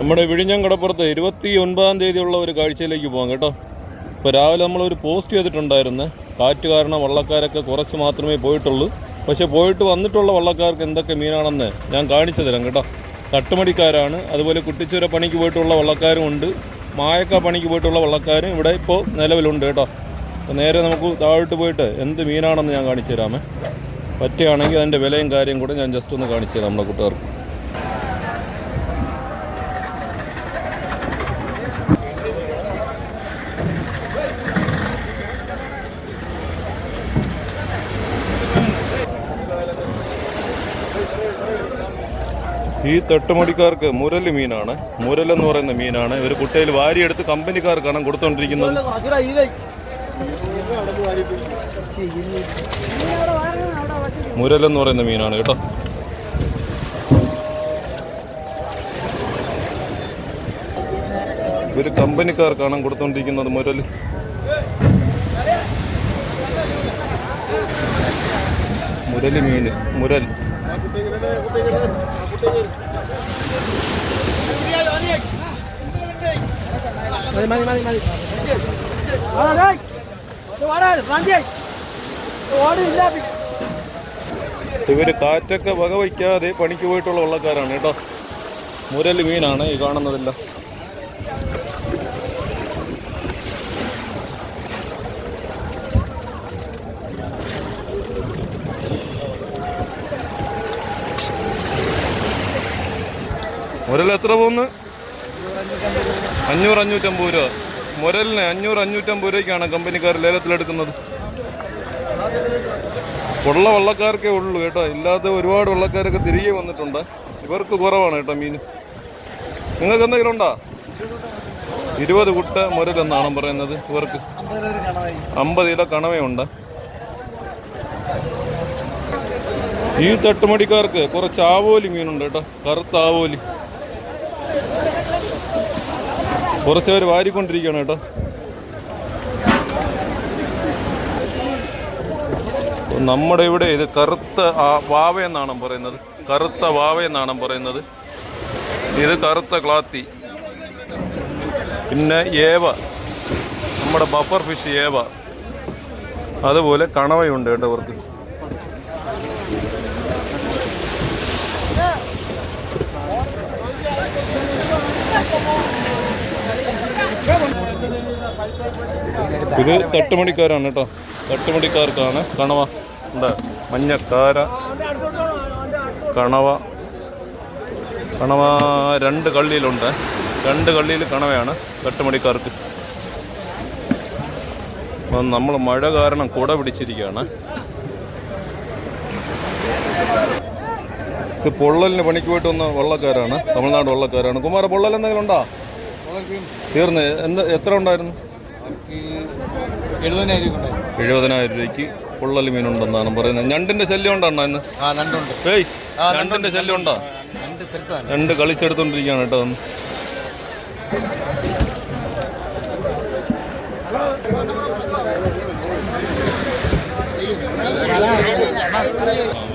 നമ്മുടെ വിഴിഞ്ഞം കടപ്പുറത്ത് ഇരുപത്തി ഒൻപതാം തീയതിയുള്ള ഒരു കാഴ്ചയിലേക്ക് പോകാം കേട്ടോ. ഇപ്പോൾ രാവിലെ നമ്മളൊരു പോസ്റ്റ് ചെയ്തിട്ടുണ്ടായിരുന്നു. കാറ്റ് കാരണം വള്ളക്കാരൊക്കെ കുറച്ച് മാത്രമേ പോയിട്ടുള്ളൂ. പക്ഷെ പോയിട്ട് വന്നിട്ടുള്ള വള്ളക്കാർക്ക് എന്തൊക്കെ മീനാണെന്ന് ഞാൻ കാണിച്ചു തരാം കേട്ടോ. തട്ടുമടിക്കാരാണ്. അതുപോലെ കുട്ടിച്ചുര പണിക്ക് പോയിട്ടുള്ള വള്ളക്കാരും ഉണ്ട്. മായക്ക പണിക്ക് പോയിട്ടുള്ള വള്ളക്കാരും ഇവിടെ ഇപ്പോൾ നിലവിലുണ്ട് കേട്ടോ. അപ്പോൾ നേരെ നമുക്ക് താഴോട്ട് പോയിട്ട് എന്ത് മീനാണെന്ന് ഞാൻ കാണിച്ചു തരാമേ. പറ്റുകയാണെങ്കിൽ അതിന്റെ വിലയും കാര്യം കൂടെ ഞാൻ ജസ്റ്റ് ഒന്ന് കാണിച്ചു തരാം നമ്മുടെ കൂട്ടുകാർക്ക്. ഈ തട്ടുമടിക്കാർക്ക് മുരൽ മീനാണ്. മുരൽ എന്ന് പറയുന്ന മീനാണ്. ഇവർ കുട്ടയിൽ വാരിയെടുത്ത് കമ്പനിക്കാർക്കാണ് കൊടുത്തുകൊണ്ടിരിക്കുന്നത് മുരൽ എന്ന് പറയുന്ന മീനാണ് കേട്ടോ. ഇവർ കമ്പനിക്കാർക്കാണ് കൊടുത്തുകൊണ്ടിരിക്കുന്നത് മുരൽ മുരൽ മീന് മുരൽ ഇവർ കാറ്റൊക്കെ വകവയ്ക്കാതെ പണിക്ക് പോയിട്ടുള്ള വള്ളക്കാരാണ് കേട്ടോ. മുരൽ മീനാണ് ഈ കാണുന്നതെല്ലാം. മുരൽ എത്ര പോകുന്നു? അഞ്ഞൂറ് അഞ്ഞൂറ്റമ്പത് രൂപ. മുരലിന് അഞ്ഞൂറ് അഞ്ഞൂറ്റമ്പത് രൂപയ്ക്കാണ് കമ്പനിക്കാർ ലേലത്തിലെടുക്കുന്നത് ഉള്ള വള്ളക്കാർക്കേ ഉള്ളൂ കേട്ടോ. ഇല്ലാത്ത ഒരുപാട് വള്ളക്കാരൊക്കെ തിരികെ വന്നിട്ടുണ്ട്. ഇവർക്ക് കുറവാണ് കേട്ടോ മീൻ. നിങ്ങൾക്ക് എന്തെങ്കിലും ഉണ്ടോ? ഇരുപത് കുട്ട മുരലെന്നാണ് പറയുന്നത് ഇവർക്ക്. അമ്പത് കിലോ കണവയുണ്ട്. ഈ തട്ടുമടിക്കാർക്ക് കുറച്ച് ആവോലി മീനുണ്ട് കേട്ടോ. കറുത്ത ആവോലി. കുറച്ച് പേര് വാരിക്കൊണ്ടിരിക്കുകയാണ് കേട്ടോ. നമ്മുടെ ഇവിടെ ഇത് കറുത്ത വാവ എന്നാണ് പറയുന്നത്. കറുത്ത വാവ എന്നാണ് പറയുന്നത്. ഇത് കറുത്ത ക്ലാത്തി. പിന്നെ ഏവ. നമ്മുടെ ബഫർ ഫിഷ് ഏവ. അതുപോലെ കണവയുണ്ട് കേട്ടോ ഇവർക്ക്. ഇത് തട്ടുമണിക്കാരാണ് കേട്ടോ. തട്ടുമണിക്കാർക്കാണ് കണവ. എന്താ? മഞ്ഞക്കാര കണവ. കണവ രണ്ട് കള്ളിയിലുണ്ട്. രണ്ട് കള്ളിയിൽ കണവയാണ് തട്ടുമണിക്കാർക്ക് അപ്പം നമ്മൾ മഴ കാരണം കുട പിടിച്ചിരിക്കുകയാണ്. ഇത് പൊള്ളലിന് പണിക്ക് പോയിട്ട് വന്ന വള്ളക്കാരാണ്. തമിഴ്നാട് വള്ളക്കാരാണ്. കുമാര പൊള്ളൽ എന്തെങ്കിലും ഉണ്ടോ? തീർന്ന്. എന്ത് എത്ര ഉണ്ടായിരുന്നു? എഴുപതിനായിരം രൂപയ്ക്ക് പൊള്ളൽ മീനുണ്ടെന്നാണ് പറയുന്നത്. ഞണ്ടിന്റെ ശല്യം ഉണ്ടോ ഇന്ന്? ആ രണ്ടുണ്ട് ഏയ് ഞണ്ടിന്റെ ശല്യം ഉണ്ടോ? രണ്ട് കളിച്ചെടുത്തോണ്ടിരിക്കാണ് കളിച്ചെടുത്തോണ്ടിരിക്കുകയാണ് കേട്ടോ ഒന്ന്.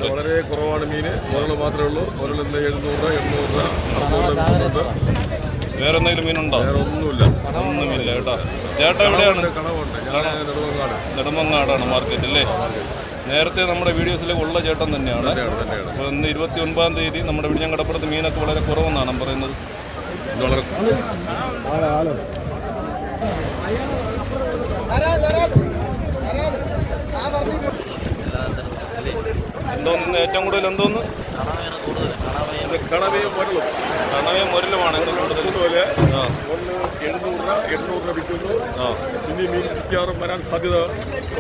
വളരെ കുറവാണ് മീന്. മുരൾ മാത്രമേ ഉള്ളൂ. മുരൾ ഇന്ന് എഴുന്നൂറ് എണ്ണൂറ് അറുന്നൂറ് മുന്നൂറ് വേറെ എന്തെങ്കിലും മീനുണ്ടോ? വേറെ ഒന്നുമില്ല ഒന്നുമില്ല കേട്ടോ. ചേട്ടാ എവിടെയാണ്? നെടുമങ്ങാടാണ് മാർക്കറ്റ് അല്ലേ നേരത്തെ നമ്മുടെ വീഡിയോസിലേക്ക് ഉള്ള ചേട്ടൻ തന്നെയാണ്. അപ്പോൾ ഇന്ന് ഇരുപത്തി ഒൻപതാം തീയതി നമ്മുടെ വിഴിഞ്ഞം കടപ്പുറത്ത് മീനൊക്കെ വളരെ കുറവെന്നാണ് പറയുന്നത്. വളരെ എന്തോന്ന് ഏറ്റവും കൂടുതൽ എന്തോന്ന്? കണവയും മുരളും. കണവയും അതുപോലെ ആ. ഒന്ന് രൂപ എണ്ണൂറ് രൂപ വിൽക്കുന്നു ഇനി മീൻ മിക്കവാറും വരാൻ സാധ്യത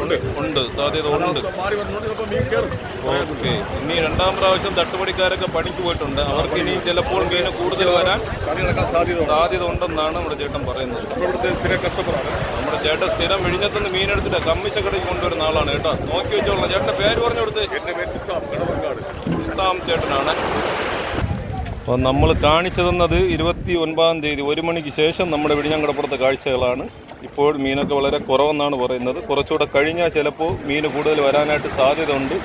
ഉണ്ട്. ഉണ്ട്. സാധ്യത ഉണ്ട്. മാറി വരുന്നുണ്ട്. ചിലപ്പോൾ മീൻ കയറും. ഓക്കെ. ഇനി രണ്ടാം പ്രാവശ്യം തട്ടുപടിക്കാരൊക്കെ പണിക്ക് പോയിട്ടുണ്ട്. അവർക്ക് ഇനി ചിലപ്പോൾ മീൻ കൂടുതൽ വരാൻ കണി സാധ്യത സാധ്യത ഉണ്ടെന്നാണ് നമ്മുടെ ചേട്ടൻ പറയുന്നത്. കസ്റ്റമറാണ് നമ്മുടെ ചേട്ടൻ സ്ഥിരം വിഴിഞ്ഞത്തുനിന്ന് മീനെടുത്തിട്ട് കമ്മിശക്കടയ്ക്ക് കൊണ്ടുവരുന്ന ആളാണ് കേട്ടോ. നോക്കി വെച്ചോളാം. ചേട്ടന്റെ പേര് പറഞ്ഞു കൊടുത്ത്. എന്റെ പേര് നിസാം കടവങ്കാട് ഇസ്ലാം ചേട്ടനാണ്. അപ്പോൾ നമ്മൾ കാണിച്ചു തന്നത് ഇരുപത്തി ഒൻപതാം തീയതി ഒരു മണിക്ക് ശേഷം നമ്മുടെ വിഴിഞ്ഞങ്കടപ്പുറത്തെ കാഴ്ചകളാണ്. ഇപ്പോൾ മീനൊക്കെ വളരെ കുറവെന്നാണ് പറയുന്നത്. കുറച്ചുകൂടെ കഴിഞ്ഞാൽ ചിലപ്പോൾ മീൻ കൂടുതൽ വരാനായിട്ട് സാധ്യത ഉണ്ട്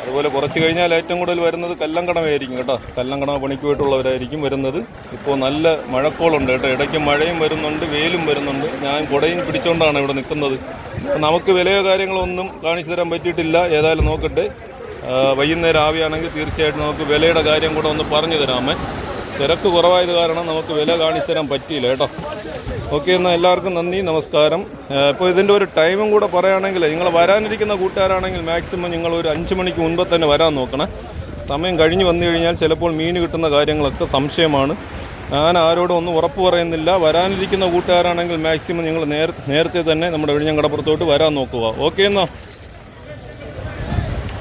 അതുപോലെ കുറച്ച് കഴിഞ്ഞാൽ ഏറ്റവും കൂടുതൽ വരുന്നത് കല്ലങ്കടമായിരിക്കും കേട്ടോ. കല്ലങ്കടമ പണിക്ക് പോയിട്ടുള്ളവരായിരിക്കും വരുന്നത്. ഇപ്പോൾ നല്ല മഴക്കോളുണ്ട് കേട്ടോ. ഇടയ്ക്ക് മഴയും വരുന്നുണ്ട് വെയിലും വരുന്നുണ്ട്. ഞാൻ കുടയും പിടിച്ചുകൊണ്ടാണ് ഇവിടെ നിൽക്കുന്നത്. നമുക്ക് വിലയോ കാര്യങ്ങളോ ഒന്നും കാണിച്ചു തരാൻ പറ്റിയിട്ടില്ല. ഏതായാലും നോക്കട്ടെ. വൈകുന്നേരം ആവുകയാണെങ്കിൽ തീർച്ചയായിട്ടും നമുക്ക് വിലയുടെ കാര്യം കൂടെ ഒന്ന് പറഞ്ഞു തരാമേ. തിരക്ക് കുറവായത് കാരണം നമുക്ക് വില കാണിച്ചു തരാൻ പറ്റിയില്ല കേട്ടോ. ഓക്കെ എന്നാൽ എല്ലാവർക്കും നന്ദി നമസ്കാരം. ഇപ്പോൾ ഇതിന്റെ ഒരു ടൈമും കൂടെ പറയുകയാണെങ്കിൽ നിങ്ങൾ വരാനിരിക്കുന്ന കൂട്ടുകാരാണെങ്കിൽ മാക്സിമം നിങ്ങൾ ഒരു അഞ്ച് മണിക്ക് മുൻപ് തന്നെ വരാൻ നോക്കണം. സമയം കഴിഞ്ഞ് വന്നു കഴിഞ്ഞാൽ ചിലപ്പോൾ മീൻ കിട്ടുന്ന കാര്യങ്ങളൊക്കെ സംശയമാണ്. ഞാൻ ആരോടും ഒന്നും ഉറപ്പ് പറയുന്നില്ല. വരാനിരിക്കുന്ന കൂട്ടുകാരാണെങ്കിൽ മാക്സിമം നിങ്ങൾ നേരത്തെ തന്നെ നമ്മുടെ വിഴിഞ്ഞം കടപ്പുറത്തോട്ട് വരാൻ നോക്കുക. ഓക്കെ എന്നാൽ